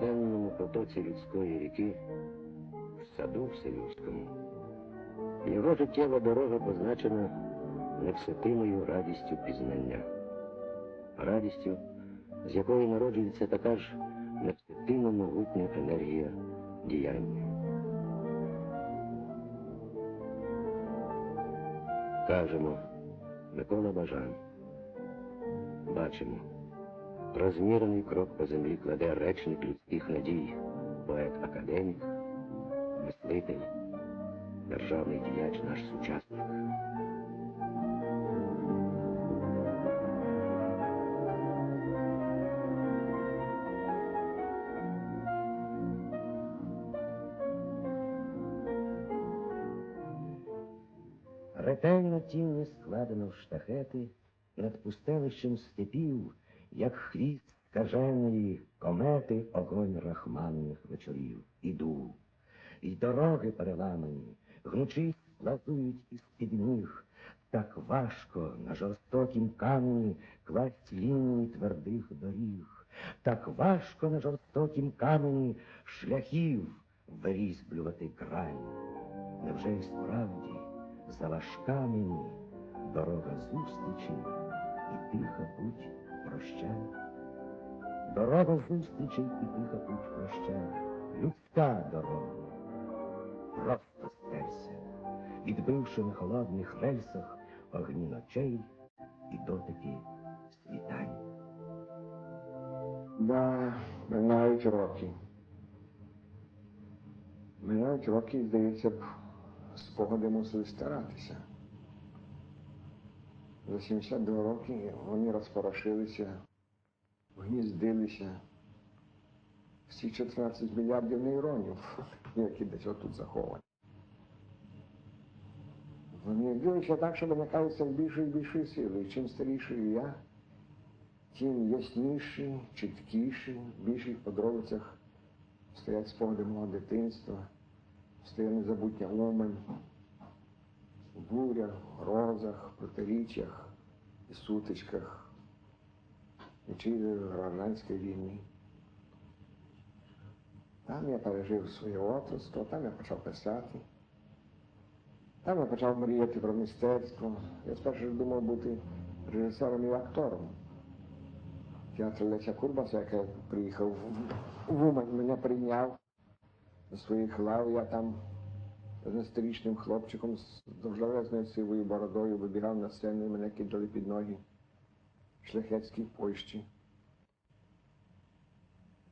південному потоці людської ріки, в саду вселюдському, його життєва дорога позначена невситимою радістю пізнання, радістю, з якої народжується така ж невситимо могутня енергія діяння. Кажемо, Микола Бажан. Бачимо, розмірений крок по землі кладе речник людських надій, поет-академік, мислитель, державний діяч наш сучасник. Ретельно тіння складено в штахети над пустелищем степів, як хвіст каженої комети огонь рахманних вечорів. Іду, і дороги переламані, гнучись лазують із-під ніг. Так важко на жорстокім камені класть лінії твердих доріг, так важко на жорстокім камені шляхів вирізблювати грань. Невже й справді заважка мені дорога зустрічі прощань? Дорога зустрічі і тиха путь прощань, людська дорога. Просто стерся, відбивши на холодних рельсах огні ночей і дотики світань. Да, минають роки. Минають роки, здається б, спогади мусили старатися. За 72 роки вони розпорошилися, гніздилися. Всі 14 мільярдів нейронів, які десь отут заховані. Вони ділися так, що виникають все більше і більше сили. І чим старіший я, тим ясніші, чіткіші, в більших подробицях стоять спогади мого дитинства, стає незабутня Умань, у бурях, грозах, протиріччях і сутичках, і чи гражданської війни. Там я пережив своє отрочество, там я почав писати. Там я почав мріяти про мистецтво. Я спершу думав бути режисером і актором. Театр Леся Курбаса, який приїхав в Умань, мене прийняв до своїх лав. Я там з десятирічним хлопчиком з довжелезною сивою бородою вибігав на сцену і мене кидали під ноги шляхетські Польщі.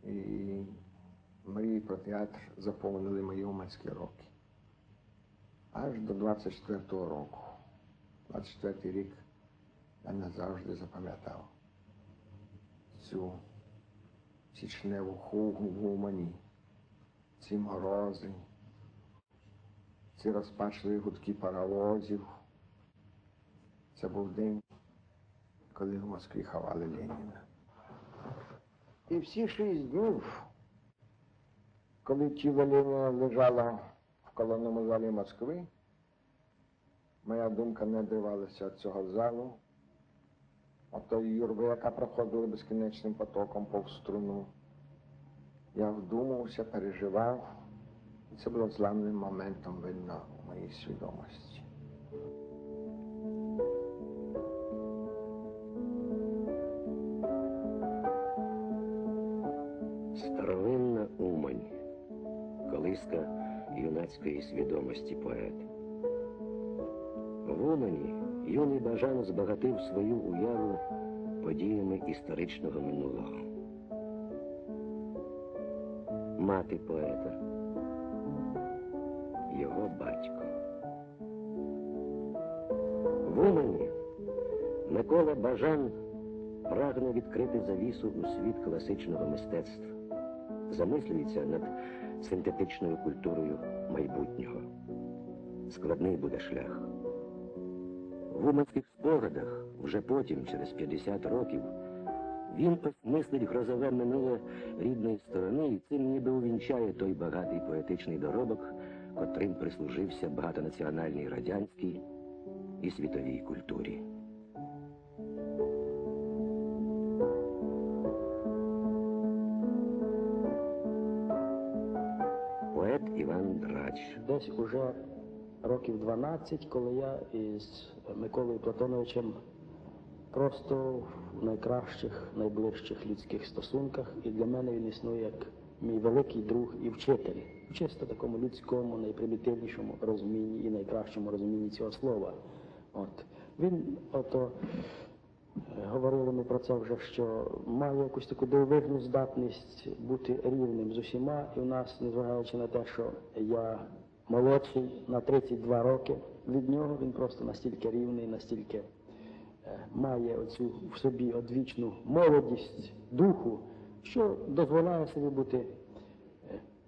І мрії про театр заповнили мої уманські роки. Аж до 24-го року. 24-й рік я назавжди запам'ятав цю січневу хугу в Умані, ці морози, ці розпачливі гудки паровозів. Це був день, коли в Москві ховали Леніна. І всі шість днів, коли тіло Леніна лежало в колонному залі Москви, моя думка не дивалася від цього залу, от тої юрби, яка проходила безкінечним потоком повз струну. Я вдумався, переживав, і це було зламним моментом видно у моїй свідомості. Старовинна Умань, колиска юнацької свідомості поета. В Умані юний Бажан збагатив свою уяву подіями історичного минулого. Мати поета, його батько. В Умані Микола Бажан прагне відкрити завісу у світ класичного мистецтва замислюється над синтетичною культурою майбутнього. Складний буде шлях. В уманських спогадах, вже потім, через 50 років, він осмислить грозове минуле рідної сторони і цим ніби увінчає той багатий поетичний доробок, котрим прислужився багатонаціональній радянській і світовій культурі. Поет Іван Драч. Десь уже років 12, коли я із Миколою Платоновичем просто в найкращих, найближчих людських стосунках, і для мене він існує як мій великий друг і вчитель чисто такому людському, найпримітивнішому розумінні і найкращому розумінні цього слова. От він ото е, говорили ми про це вже, що має якусь таку дивовижну здатність бути рівним з усіма, і в нас, незважаючи на те, що я молодший на 32 роки від нього, він просто настільки рівний, настільки е, має оцю в собі одвічну молодість духу, що дозволяє собі бути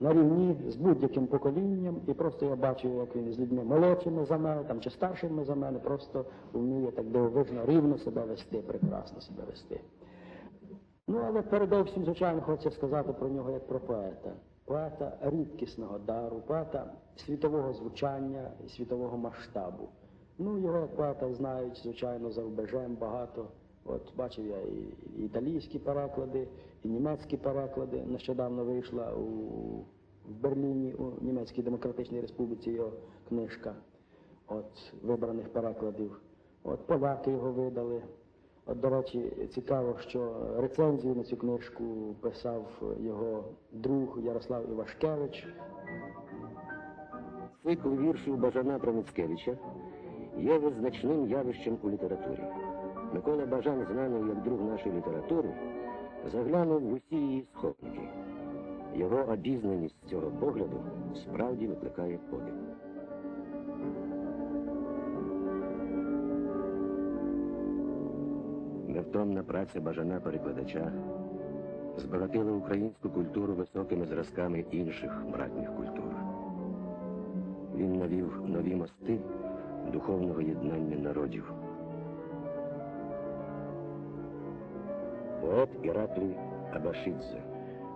на рівні з будь-яким поколінням, і просто я бачу, як він з людьми молодшими за мене там, чи старшими за мене, просто вміє так дивовижно рівно себе вести, прекрасно себе вести. Ну, але передовсім, звичайно, хочеться сказати про нього як про поета. Поета рідкісного дару, поета світового звучання і світового масштабу. Ну, його як поета знають, звичайно, за рубежем багато. От бачив я і італійські переклади, і німецькі переклади. Нещодавно вийшла у, в Берліні, у Німецькій Демократичній Республіці його книжка от вибраних перекладів. От поляки його видали. От, до речі, цікаво, що рецензію на цю книжку писав його друг Ярослав Івашкевич. Цикл віршів Бажана Проницкевича є визначним явищем у літературі. Микола Бажан, знаний як друг нашої літератури, заглянув в усі її сховники. Його обізнаність з цього погляду справді викликає подив. Невтомна праця Бажана перекладача збагатила українську культуру високими зразками інших братніх культур. Він навів нові мости духовного єднання народів. Поет Іраклій Абашидзе.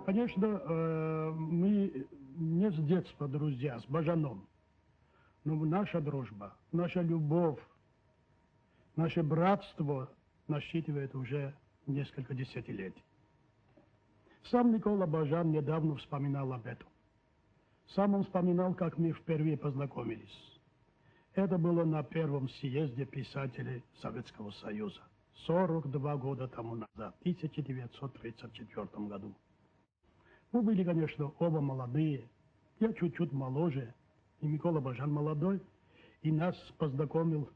Конечно, э, мы не с детства друзья, с Бажаном. Но наша дружба, наша любовь, наше братство насчитывает уже несколько десятилетий. Сам Никола Бажан недавно вспоминал об этом. Сам он вспоминал, как мы впервые познакомились. Это было на первом съезде писателей Советского Союза. 42 года тому назад, в 1934 году. Мы были, конечно, оба молодые. Я чуть-чуть моложе, и Микола Бажан молодой. И нас познакомил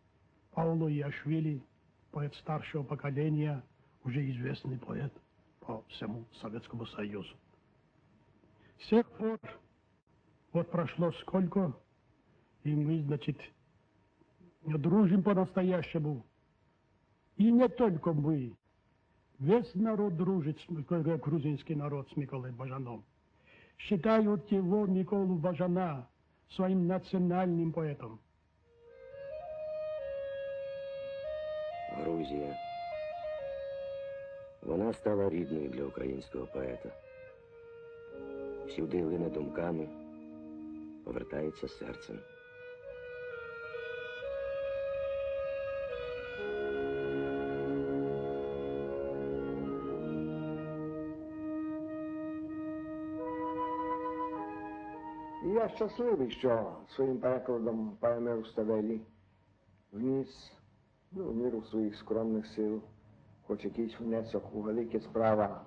Пауло Яшвили, поэт старшего поколения, уже известный поэт по всему Советскому Союзу. С тех пор, вот прошло сколько, и мы, значит, дружим по-настоящему. И не только мы, Весь народ дружит, с Миколой- грузинский народ с Миколой Бажаном. Считают его, Миколу Бажана, своим национальным поэтом. Грузія. Вона стала рідною для українського поета. Сюди лине думками, повертається серцем. Щасливий, що своїм перекладом поеми Уставелі вніс ну, в міру своїх скромних сил, хоч якийсь внесок у великі справа,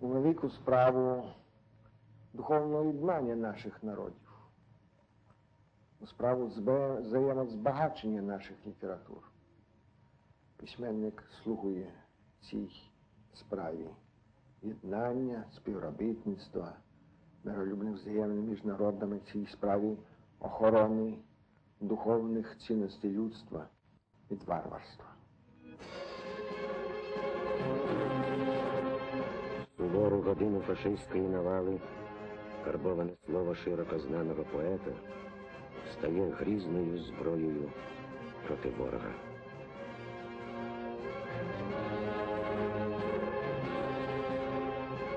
у велику справу духовного єднання наших народів, у справу взаємозбагачення наших літератур. Письменник слугує цій справі єднання, співробітництва миролюбних взаємин між народами цій справі охорони духовних цінностей людства від варварства. Сувору годину фашистської навали, карбоване слово широко знаного поета стає грізною зброєю проти ворога.